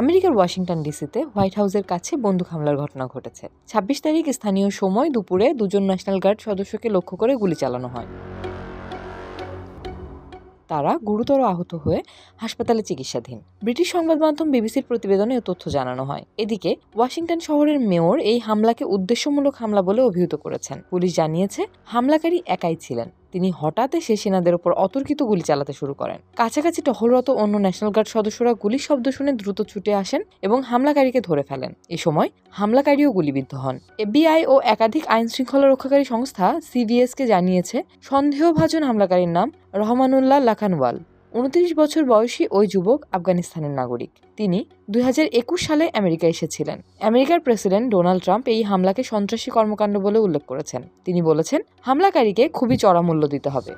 আমেরিকার Washington ডিসিতে white হাউসের কাছে বন্দুক হামলার ঘটনা ঘটেছে। ছাব্বিশ তারিখ স্থানীয় সময় দুপুরে দুজন ন্যাশনাল গার্ড সদস্যকে লক্ষ্য করে গুলি চালানো হয়। তারা গুরুতর আহত হয়ে হাসপাতালে চিকিৎসাধীন। ব্রিটিশ সংবাদ মাধ্যম বিবিসির প্রতিবেদনে তথ্য জানানো হয়। এদিকে ওয়াশিংটন শহরের মেয়র এই হামলাকে উদ্দেশ্যমূলক হামলা বলে অভিহিত করেছেন। পুলিশ জানিয়েছে, হামলাকারী একাই ছিলেন। তিনি হঠাৎ সে সেনাদের ওপর অতর্কিত গুলি চালাতে শুরু করেন। কাছাকাছি টহলরত অন্য ন্যাশনাল গার্ড সদস্যরা গুলি শব্দ শুনে দ্রুত ছুটে আসেন এবং হামলাকারীকে ধরে ফেলেন। এ সময় হামলাকারীও গুলিবিদ্ধ হন। এফবিআই ও একাধিক আইন শৃঙ্খলা রক্ষাকারী সংস্থা সিভিএসকে জানিয়েছে, সন্দেহভাজন হামলাকারীর নাম রহমানুল্লাহ লাখানওয়াল। উনত্রিশ বছর বয়সী ওই যুবক আফগানিস্তানের নাগরিক। তিনি দুই হাজার একুশ সালে আমেরিকা এসেছিলেন। আমেরিকার প্রেসিডেন্ট ডোনাল্ড ট্রাম্প এই হামলাকে সন্ত্রাসী কর্মকাণ্ড বলে উল্লেখ করেছেন। তিনি বলেছেন, হামলাকারীকে খুবই চড়া মূল্য দিতে হবে।